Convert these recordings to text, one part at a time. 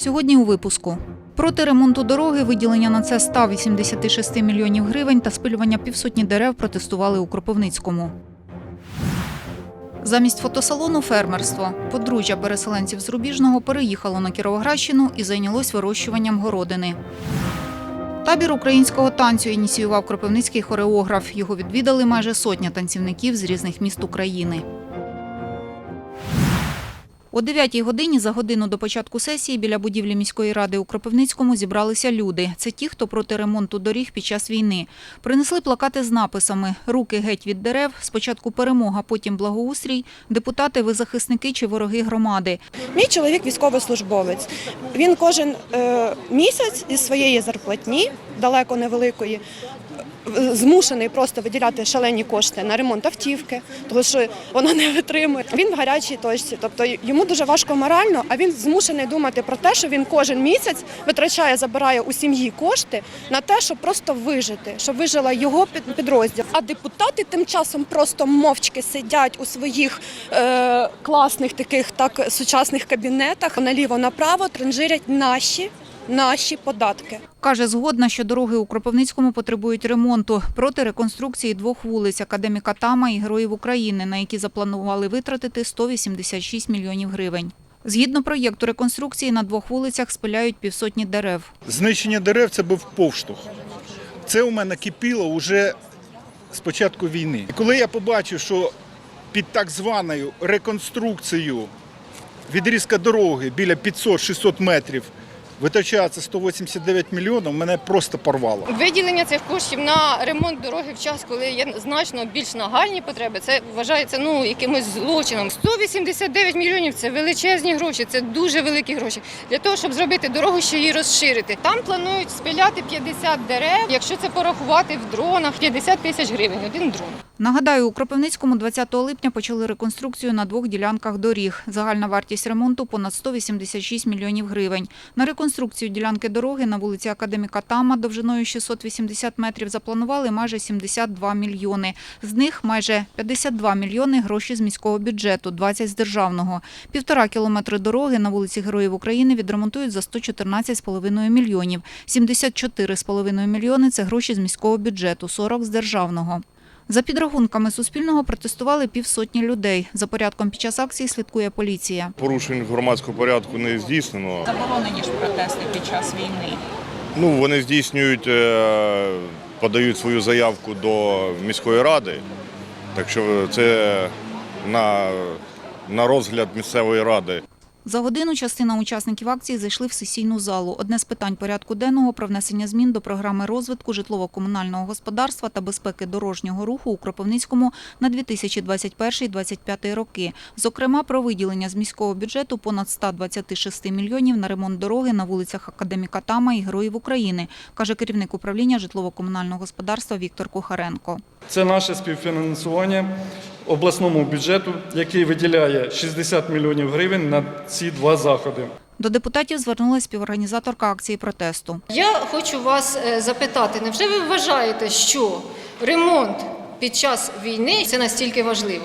Сьогодні у випуску. Проти ремонту дороги, виділення на це 186 мільйонів гривень та спилювання півсотні дерев протестували у Кропивницькому. Замість фотосалону фермерство. Подружжя переселенців з Рубіжного переїхало на Кіровоградщину і зайнялось вирощуванням городини. Табір українського танцю ініціював кропивницький хореограф. Його відвідали майже сотня танцівників з різних міст України. О 9 годині за годину до початку сесії біля будівлі міської ради у Кропивницькому зібралися люди. Це ті, хто проти ремонту доріг під час війни. Принесли плакати з написами Руки геть від дерев, спочатку перемога, потім благоустрій, депутати, ви захисники чи вороги громади. Мій чоловік військовослужбовець. Він кожен е, місяць із своєї зарплатні, далеко невеликої, змушений просто виділяти шалені кошти на ремонт автівки, тому що вона не витримує. Він в гарячій точці, тобто йому дуже важко морально, а він змушений думати про те, що він кожен місяць витрачає, забирає у сім'ї кошти на те, щоб просто вижити, щоб вижила його під- підрозділ. А депутати тим часом просто мовчки сидять у своїх е, класних таких так сучасних кабінетах наліво направо транжирять наші. Наші податки. Каже, згодна, що дороги у Кропивницькому потребують ремонту проти реконструкції двох вулиць академіка Тама і Героїв України, на які запланували витратити 186 мільйонів гривень. Згідно проєкту реконструкції, на двох вулицях спиляють півсотні дерев. Знищення дерев це був повштовх. Це у мене кипіло вже з початку війни. І коли я побачив, що під так званою реконструкцією відрізка дороги біля 500-600 метрів витрачається 189 мільйонів, мене просто порвало. Виділення цих коштів на ремонт дороги в час, коли є значно більш нагальні потреби, це вважається ну якимось злочином. 189 мільйонів це величезні гроші, це дуже великі гроші. Для того, щоб зробити дорогу, ще її розширити. Там планують спиляти 50 дерев. Якщо це порахувати в дронах, 50 тисяч гривень один дрон. Нагадаю, у Кропивницькому 20 липня почали реконструкцію на двох ділянках доріг. Загальна вартість ремонту – понад 186 мільйонів гривень. На реконструкцію ділянки дороги на вулиці Академіка Тама довжиною 680 метрів запланували майже 72 мільйони. З них майже 52 мільйони – гроші з міського бюджету, 20 – з державного. Півтора кілометри дороги на вулиці Героїв України відремонтують за 114,5 мільйонів. 74,5 мільйони – це гроші з міського бюджету, 40 – з державного. За підрахунками Суспільного протестували півсотні людей. За порядком під час акції слідкує поліція. Порушень громадського порядку не здійснено. Заборонені ж протести під час війни. Ну, вони здійснюють, е, подають свою заявку до міської ради, так що це на, на розгляд місцевої ради. За годину частина учасників акції зайшли в сесійну залу. Одне з питань порядку денного про внесення змін до програми розвитку житлово-комунального господарства та безпеки дорожнього руху у Кропивницькому на 2021-2025 роки. Зокрема, про виділення з міського бюджету понад 126 мільйонів на ремонт дороги на вулицях Академіка Тама і Героїв України, каже керівник управління житлово-комунального господарства Віктор Кухаренко. Це наше співфінансування обласному бюджету, який виділяє 60 мільйонів гривень на ці два заходи. До депутатів звернулася співорганізаторка акції протесту. Я хочу вас е, запитати, невже ви вважаєте, що ремонт під час війни це настільки важливо?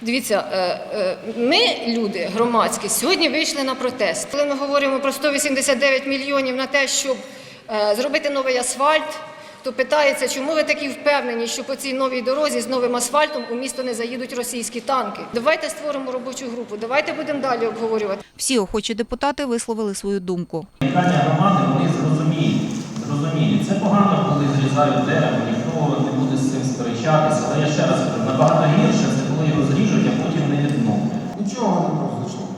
Дивіться, е, е, ми, люди громадські, сьогодні вийшли на протест. Коли ми говоримо про 189 мільйонів на те, щоб зробити новий асфальт, то питається, чому ви такі впевнені, що по цій новій дорозі з новим асфальтом у місто не заїдуть російські танки? Давайте створимо робочу групу, давайте будемо далі обговорювати. Всі охочі депутати висловили свою думку. Питання громади вони зрозуміють. зрозуміють. Це погано, коли зрізають дерево, ніхто не буде з цим сперечатися. Але я ще раз кажу, набагато гірше це коли його зріжуть, а потім не відновлять. Нічого не произошло.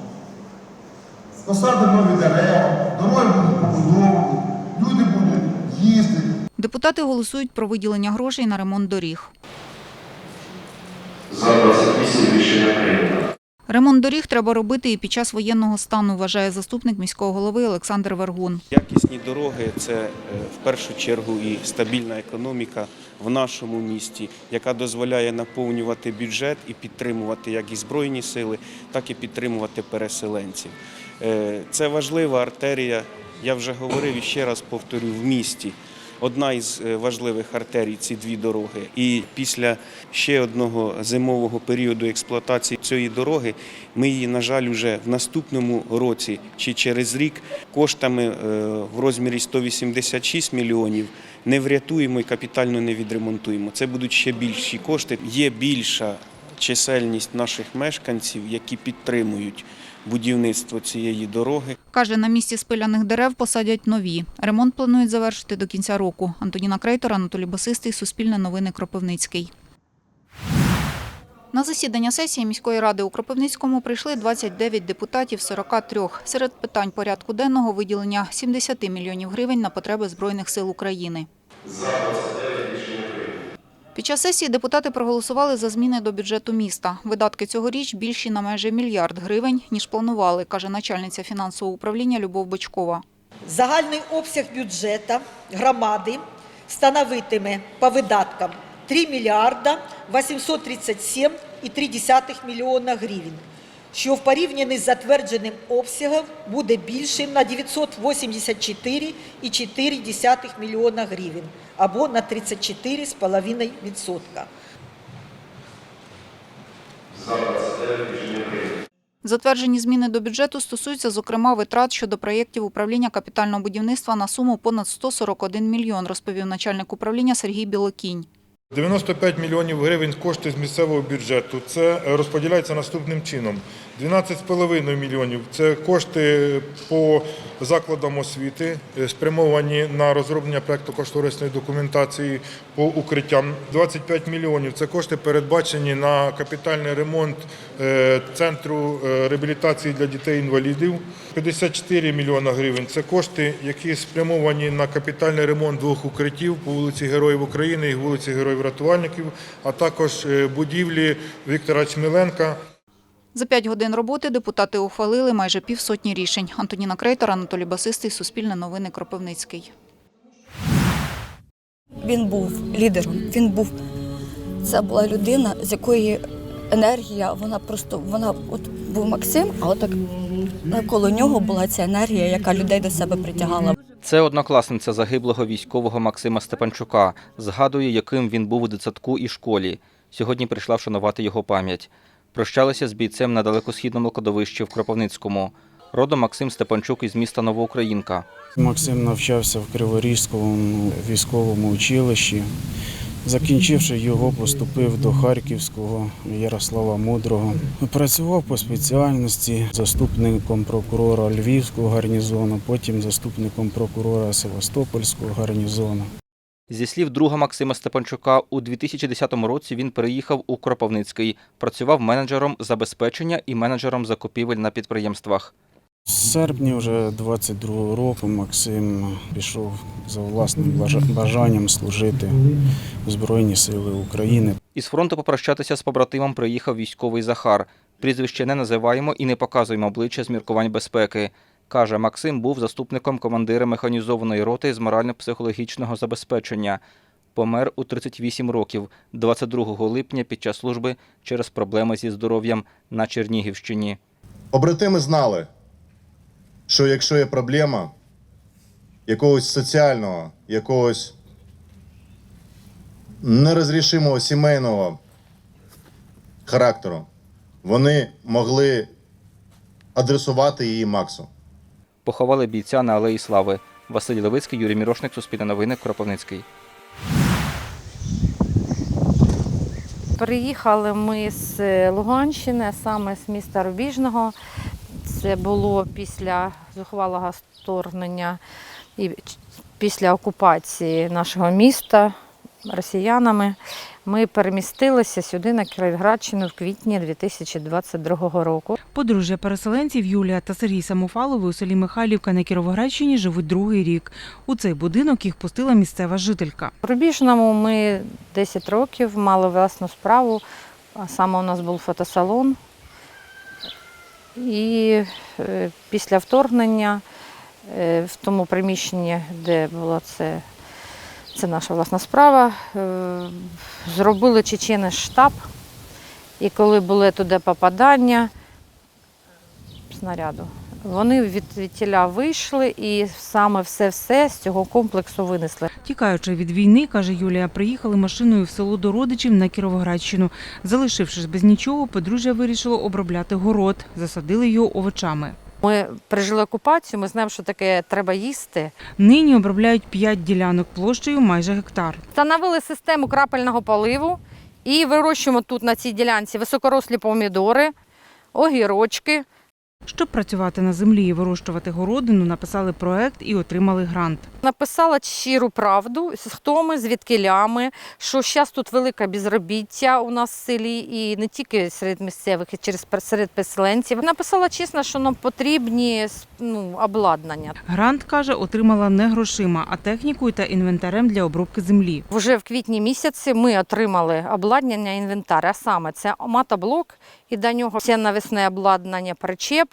Посадимо нові дерева, дороги будуть побудовані, люди будуть їздити. Депутати голосують про виділення грошей на ремонт доріг. За 28 рішення прийнято. Ремонт доріг треба робити і під час воєнного стану, вважає заступник міського голови Олександр Вергун. Якісні дороги це е, в першу чергу і стабільна економіка в нашому місті, яка дозволяє наповнювати бюджет і підтримувати як і збройні сили, так і підтримувати переселенців. Е, Це важлива артерія. Я вже говорив і ще раз повторю в місті. Одна із е, важливих артерій ці дві дороги. І після ще одного зимового періоду експлуатації цієї дороги ми її, на жаль, уже в наступному році чи через рік коштами е, в розмірі 186 мільйонів не врятуємо і капітально не відремонтуємо. Це будуть ще більші кошти. Є більша чисельність наших мешканців, які підтримують будівництво цієї дороги. Каже, на місці спиляних дерев посадять нові. Ремонт планують завершити до кінця року. Антоніна Крейтор, Анатолій Басистий, Суспільне новини Кропивницький. На засідання сесії міської ради у Кропивницькому прийшли 29 депутатів з 43. Серед питань порядку денного виділення 70 мільйонів гривень на потреби Збройних сил України. Під час сесії депутати проголосували за зміни до бюджету міста. Видатки цьогоріч більші на майже мільярд гривень, ніж планували, каже начальниця фінансового управління Любов Бочкова. Загальний обсяг бюджету громади становитиме по видаткам 3 мільярда 837,3 мільйона гривень, що в порівнянні з затвердженим обсягом буде більшим на 984,4 мільйона гривень або на 34,5%. Затверджені зміни до бюджету стосуються, зокрема, витрат щодо проєктів управління капітального будівництва на суму понад 141 мільйон, розповів начальник управління Сергій Білокінь. 95 мільйонів гривень кошти з місцевого бюджету. Це розподіляється наступним чином. 12,5 мільйонів це кошти по закладам освіти, е, спрямовані на розроблення проекту кошторисної документації по укриттям. 25 мільйонів це кошти передбачені на капітальний ремонт е, центру е, реабілітації для дітей-інвалідів. 54 мільйона гривень це кошти, які спрямовані на капітальний ремонт двох укриттів по вулиці Героїв України і вулиці Героїв-Рятувальників, а також е, будівлі Віктора Чміленка. За п'ять годин роботи депутати ухвалили майже півсотні рішень. Антоніна Крейтор, Анатолій Басистий, Суспільне новини, Кропивницький. Він був лідером. Він був це була людина, з якої енергія, вона просто вона от був Максим, а отак навколо нього була ця енергія, яка людей до себе притягала. Це однокласниця загиблого військового Максима Степанчука. Згадує, яким він був у дитсадку і школі. Сьогодні прийшла вшанувати його пам'ять. Прощалися з бійцем на далекосхідному кладовищі в Кропивницькому. Родом Максим Степанчук із міста Новоукраїнка. Максим навчався в Криворізькому військовому училищі. Закінчивши його, поступив до Харківського Ярослава Мудрого. Працював по спеціальності заступником прокурора Львівського гарнізону, потім заступником прокурора Севастопольського гарнізону. Зі слів друга Максима Степанчука, у 2010 році він переїхав у Кропивницький, працював менеджером забезпечення і менеджером закупівель на підприємствах. З серпня вже 22-го року Максим пішов за власним бажанням служити в Збройні Сили України. Із фронту попрощатися з побратимом приїхав військовий Захар. Прізвище не називаємо і не показуємо обличчя з міркувань безпеки. Каже, Максим був заступником командира механізованої роти з морально-психологічного забезпечення. Помер у 38 років 22 липня під час служби через проблеми зі здоров'ям на Чернігівщині. Побратими знали, що якщо є проблема якогось соціального, якогось нерозрішимого сімейного характеру, вони могли адресувати її Максу. Поховали бійця на Алеї Слави. Василь Левицький, Юрій Мірошник, Суспільне новини, Кропивницький. Приїхали ми з Луганщини, саме з міста Рубіжного. Це було після зухвалого вторгнення і після окупації нашого міста росіянами. Ми перемістилися сюди на Кіровоградщину в квітні 2022 року. Подружжя переселенців Юлія та Сергій Самофалови у селі Михайлівка на Кіровоградщині живуть другий рік. У цей будинок їх пустила місцева жителька. В Рубіжному ми 10 років мали власну справу, саме у нас був фотосалон. І е, після вторгнення е, в тому приміщенні, де була це, це наша власна справа, е, зробили чечени штаб. І коли були туди попадання снаряду, Вони від тіля вийшли і саме все-все з цього комплексу винесли. Тікаючи від війни, каже Юлія, приїхали машиною в село до родичів на Кіровоградщину. Залишившись без нічого, подружжя вирішило обробляти город, засадили його овочами. Ми пережили окупацію, ми знаємо, що таке треба їсти. Нині обробляють 5 ділянок площею майже гектар. Встановили систему крапельного поливу і вирощуємо тут на цій ділянці високорослі помідори, огірочки. Щоб працювати на землі і вирощувати городину, написали проект і отримали грант. Написала щиру правду, хто ми, звідкиля що зараз тут велике безробіття у нас в селі, і не тільки серед місцевих, і через серед переселенців. Написала чесно, що нам потрібні ну, обладнання. Грант каже, отримала не грошима, а технікою та інвентарем для обробки землі. Вже в квітні місяці ми отримали обладнання інвентар, а саме це мотоблок і до нього все навісне обладнання, причеп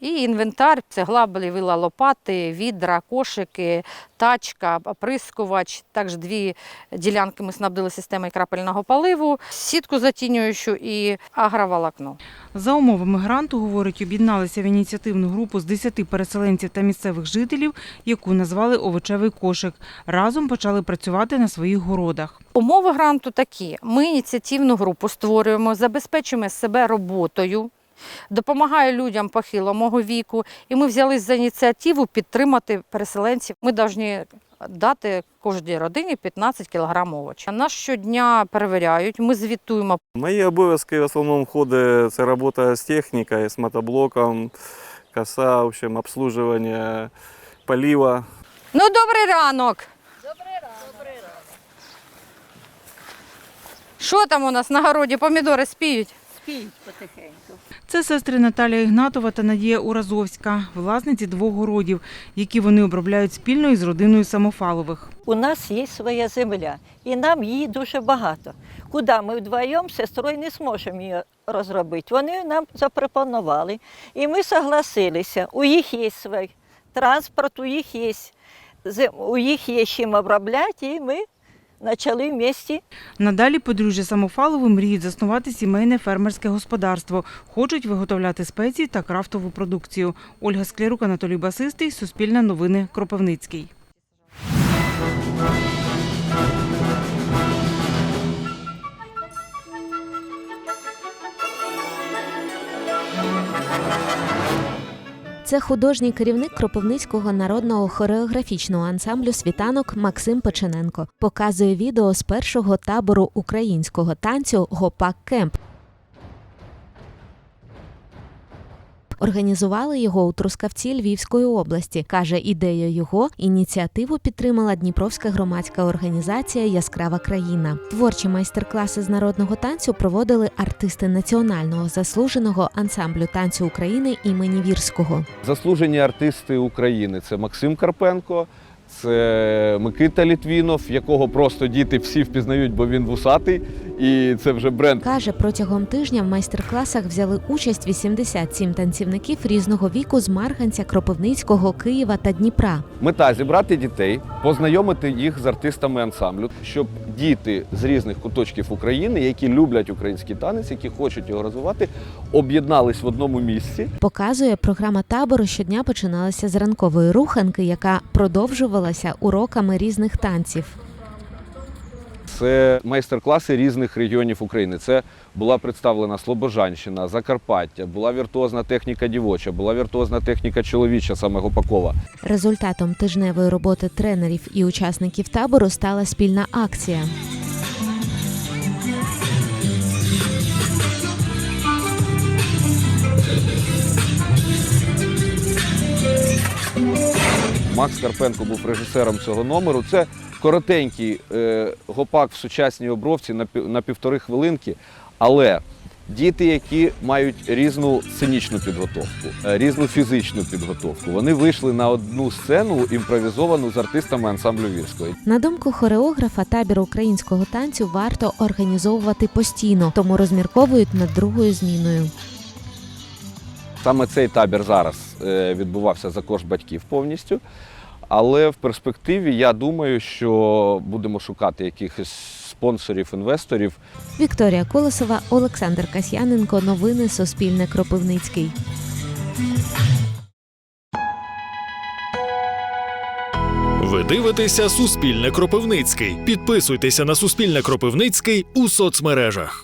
і інвентар, це глаблі, вила лопати, відра, кошики, тачка, оприскувач. Також дві ділянки ми снабдили системою крапельного поливу, сітку затінюючу і агроволокно. За умовами гранту, говорить, об'єдналися в ініціативну групу з 10 переселенців та місцевих жителів, яку назвали овочевий кошик. Разом почали працювати на своїх городах. Умови гранту такі: ми ініціативну групу створюємо, забезпечуємо себе роботою. Допомагаю людям похилого віку, і ми взялись за ініціативу підтримати переселенців. Ми повинні дати кожній родині 15 кг овочів. Нас щодня перевіряють, ми звітуємо. Мої обов'язки в основному входить це робота з технікою, з мотоблоком, коса, в общем, обслуживання полива. Ну, добрий ранок. Що там у нас на городі? Помідори спіють? Це сестри Наталія Ігнатова та Надія Уразовська, власниці двох городів, які вони обробляють спільно із родиною Самофалових. У нас є своя земля, і нам її дуже багато. Куди ми вдвоєм з сестрою не зможемо її розробити. Вони нам запропонували, і ми согласилися. У їх є свій транспорт, у їх є, у їх є чим обробляти, і ми почали вместе Надалі подружжя Самофалови мріють заснувати сімейне фермерське господарство. Хочуть виготовляти спеції та крафтову продукцію. Ольга Склярук, Анатолій Басистий, Суспільне новини, Кропивницький. Це художній керівник Кропивницького народного хореографічного ансамблю Світанок Максим Печененко. Показує відео з першого табору українського танцю Гопак Кемп. Організували його у Трускавці Львівської області. Каже, ідею його ініціативу підтримала Дніпровська громадська організація Яскрава країна. Творчі майстер-класи з народного танцю проводили артисти національного заслуженого ансамблю танцю України імені Вірського. Заслужені артисти України це Максим Карпенко, це Микита Літвінов, якого просто діти всі впізнають, бо він вусатий, і це вже бренд. Каже, протягом тижня в майстер-класах взяли участь 87 танцівників різного віку з Марганця, Кропивницького, Києва та Дніпра. Мета зібрати дітей, познайомити їх з артистами ансамблю, щоб діти з різних куточків України, які люблять український танець, які хочуть його розвивати, об'єднались в одному місці. Показує, програма табору щодня починалася з ранкової руханки, яка продовжувалася уроками різних танців. Це майстер-класи різних регіонів України. Це була представлена Слобожанщина, Закарпаття, була віртуозна техніка дівоча, була віртуозна техніка чоловіча, саме Гопакова. Результатом тижневої роботи тренерів і учасників табору стала спільна акція. Макс Карпенко був режисером цього номеру. Це коротенький е, гопак в сучасній пів- на півтори хвилинки, але діти, які мають різну сценічну підготовку, е, різну фізичну підготовку, вони вийшли на одну сцену імпровізовану з артистами ансамблю Вірської. На думку хореографа, табір українського танцю варто організовувати постійно, тому розмірковують над другою зміною. Саме цей табір зараз е, відбувався за кошт батьків повністю. Але в перспективі я думаю, що будемо шукати якихось спонсорів, інвесторів. Вікторія Колосова, Олександр Касьяненко. Новини Суспільне Кропивницький. Ви дивитеся Суспільне Кропивницький. Підписуйтеся на Суспільне Кропивницький у соцмережах.